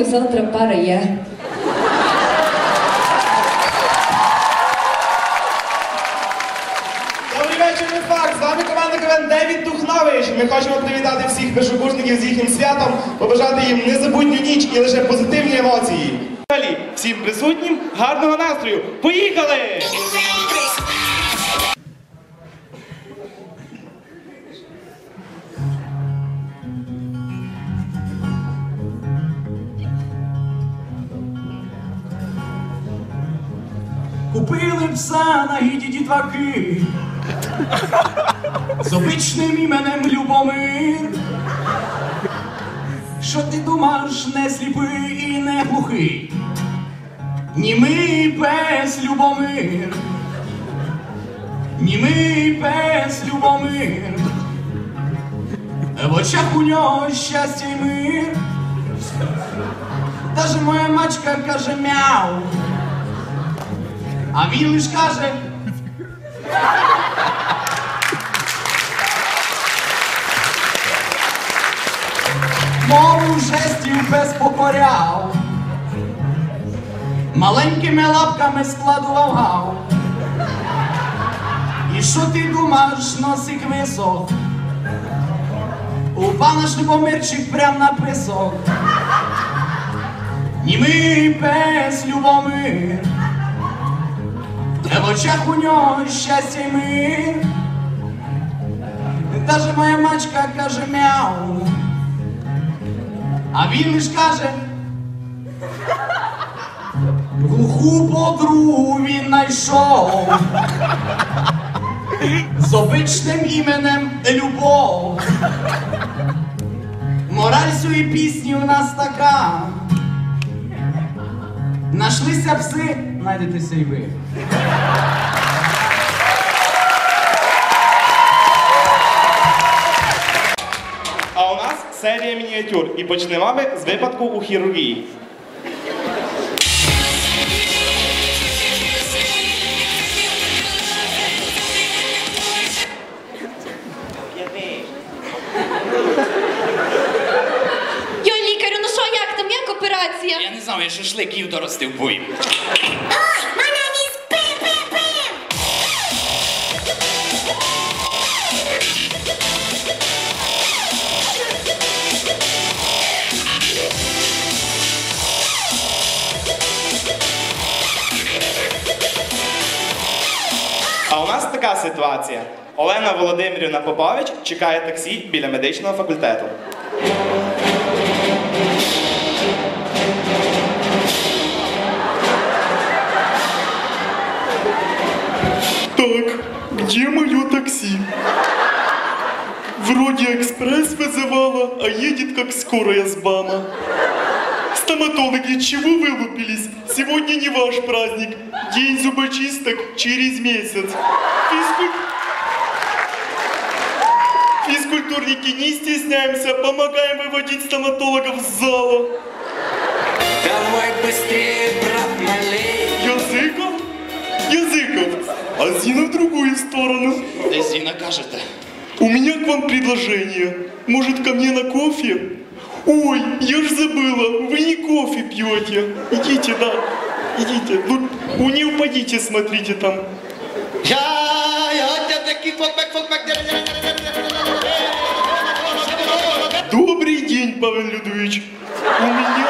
А завтра пара є. Добрий вечір, факт! З вами команда КВН Девід Духнович. Ми хочемо привітати всіх першокурсників з їхнім святом, побажати їм незабутню ніч і лише позитивні емоції. Всім присутнім гарного настрою! Поїхали! Купили пса на гіді дітваки з обичним іменем Любомир. Що ти думаєш, не сліпий і не глухий? Німий пес Любомир. Німий пес Любомир. В очах у нього щастя й мир. Даже моя мачка каже мяу. А він лиш каже. Мову жестів без покоряв. Маленькими лапками складував гав. І що ти думаєш, носик висох? Упав наш Любомирчик прям на писок. Німий пес Любомир. В очах у нього щастя й мир. Даже моя мачка каже мяу. А він лиш каже. Глуху подругу він найшов. З обичним іменем Любов. Мораль цієї пісні у нас така. Нашлися пси, знайдетеся і ви. А у нас серія мініатюр. І почнемо ми з випадку у хірургії. Операція? Я не знав, я шашлик їв доростив бой. А у нас така ситуація. Олена Володимирівна Попович чекає таксі біля медичного факультету. Вызывала, а едет как скорая с БАМа. Стоматологи, чего вылупились? Сегодня не ваш праздник. День зубочисток через месяц. Физкуль- Физкультурники, не стесняемся, помогаем выводить стоматологов с зала. Давай быстрее, брат, налей. Языков? Языков. А Зина в другую сторону. Де Зіна кажете? У меня к вам предложение. Может, ко мне на кофе? Ой, я ж забыла, вы не кофе пьете. Идите, да, идите. Ну, у не упадите, смотрите там. Добрый день, Павел Людович. У меня...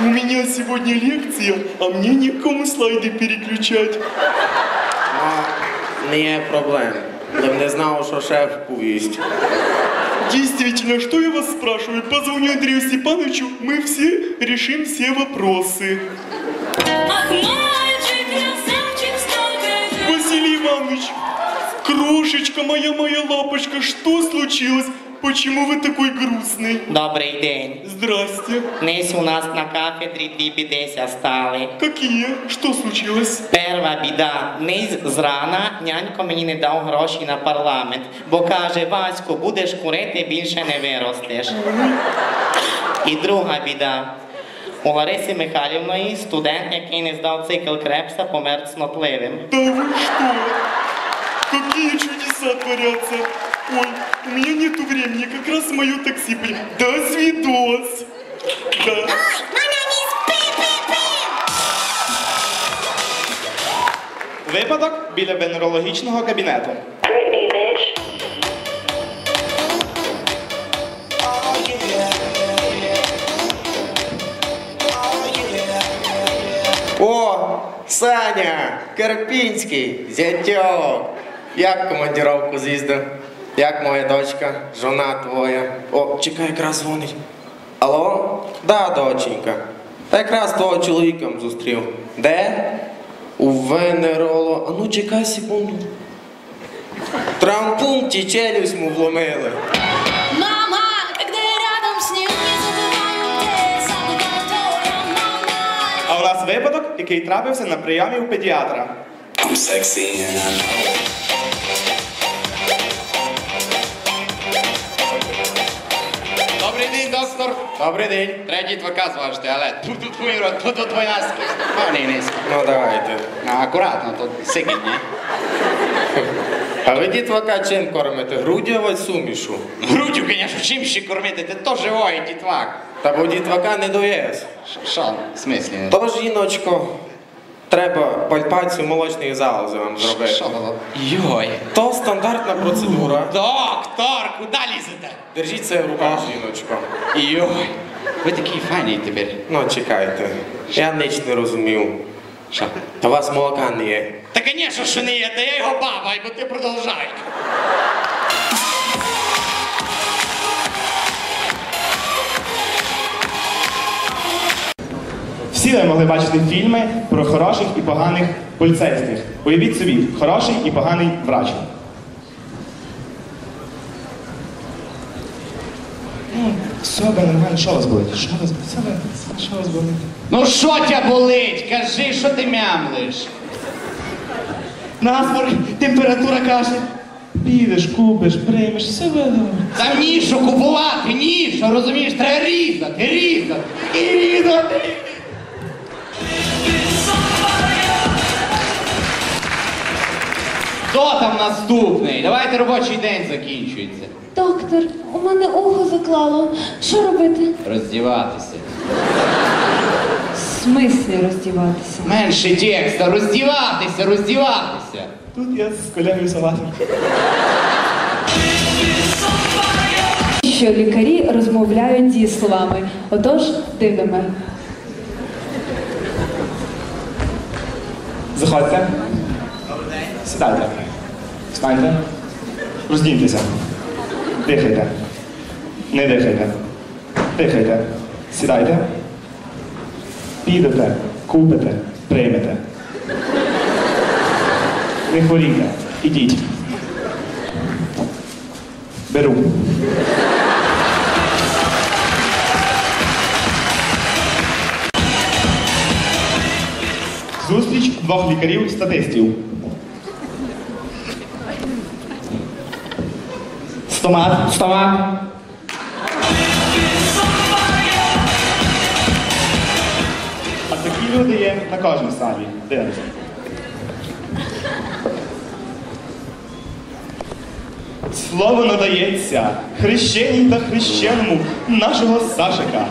У меня сегодня лекция, а мне некому слайды переключать. Не є проблем. Я б не знав, що шеф повість. Действительно, что я вас спрашиваю? Позвоню Андрею Степановичу, мы все решим все вопросы. Ах, мальчик, красавчик, столько Василий Иванович, крошечка моя, моя лапочка, что случилось? Почему вы такой грустный? Добрий день. Здрасте. Днес у нас на кафедрі дві бідеся стали. Какие? Что случилось? Перша біда. Днес зрана нянько мені не дав гроші на парламент, бо каже, Васько, будеш курити, більше не виростеш. І друга біда. У Лариси Михайлівної студент, який не здав цикл Крепса, помер цнотливим. Да вы что? Какие пообщаться. Ой, У меня нету времени, как раз мое такси поехало. До свидос. Да. Випадок біля венерологічного кабінету. О, Саня, Карпінський, зятьок. Як в командировку з'їздив? Як моя дочка, жона твоя? О, чекай, якраз дзвонить. Алло? Да, доченька. Та якраз того чоловіком зустрів. Де? У венероло. А ну чекай секунду. В травмпункті челюсть му вломили. А у нас випадок, який трапився на прийомі у педіатра. Добрий доктор. Добрий день. Треба дітвака зважити, але тут тут рот, тут тут твій наски. А, ні, низько. Ну давайте. Ну, акуратно, тут сикать, ні? А ви дітвака чим кормите? Грудєвать сумішу. Грудю, звісно, чим ще кормити? Ти то живий дітвак. Та бо дітвака не доєс. Що? В смислі? Тож, жіночко, треба пальпацію молочних залози вам зробити. Що? Йой. То стандартна процедура. Доктор, куди лізете? Держіть це в руках, жіночко. Йой. Ви такий файний тепер. Ну, чекайте. Я ніч не розумів. Що? Та у вас молока не є. Та, звісно, що не є, та я його баба, бо ти продовжай. Всі ви могли бачити фільми про хороших і поганих поліцейських. Уявіть собі, хороший і поганий врач. Ну, Все, нормально, що вас болить? Що вас, все, ви- що вас болить? Ну що тебе болить? Кажи, що ти мямлиш? Насмор, температура каже. Підеш, купиш, приймеш, все буде добре. Та ні, що купувати, ні, що розумієш, треба різати, різати і різати. Наступний? Давайте робочий день закінчується. Доктор, у мене ухо заклало. Що робити? Роздіватися. В смислі роздіватися? Менше текста, роздіватися, роздіватися. Тут я з колегою салатом. Що лікарі розмовляють зі словами. Отож, дивимо. Заходьте. Сідайте. Встаньте. Роздіньтеся. Дихайте. Не дихайте. Дихайте. Сідайте. Підете, купите, приймете. Не хворійте. Ідіть. Беру. Зустріч двох лікарів-статистів. Стомат, стомат. А такі люди є на кожній салі. Дивимося. Слово надається хрещеній та хрещеному нашого Сашика.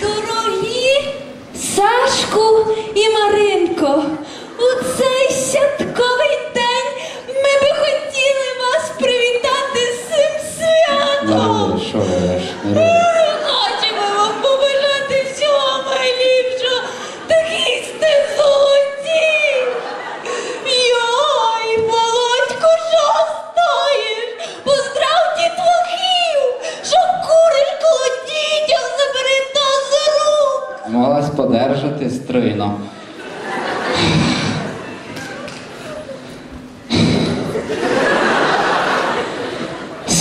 Дорогі Сашку і Маринко, у цей святковий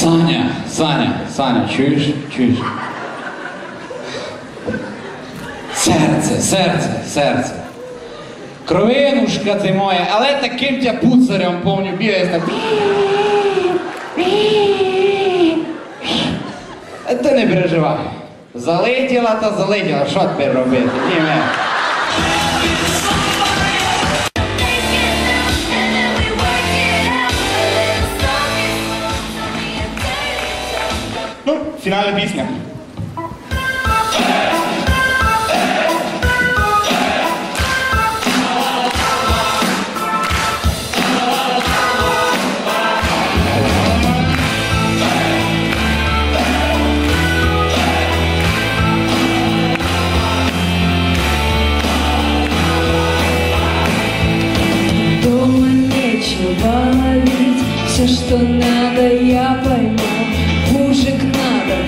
Саня, Саня, Саня, чуєш? Чуєш? Серце, серце, серце. Кровинушка ти моя, але таким тя пуцарем, помню, бігає так. Ти не переживай. Залетіла та залетіла, що тепер робити? Ні, не. Фінальна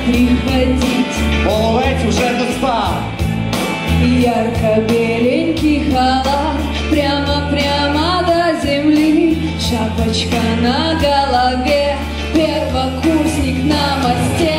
приходить, Половець уже достав. ярко-беленький халат, прямо-прямо до земли, шапочка на голове, первокурсник на мосте,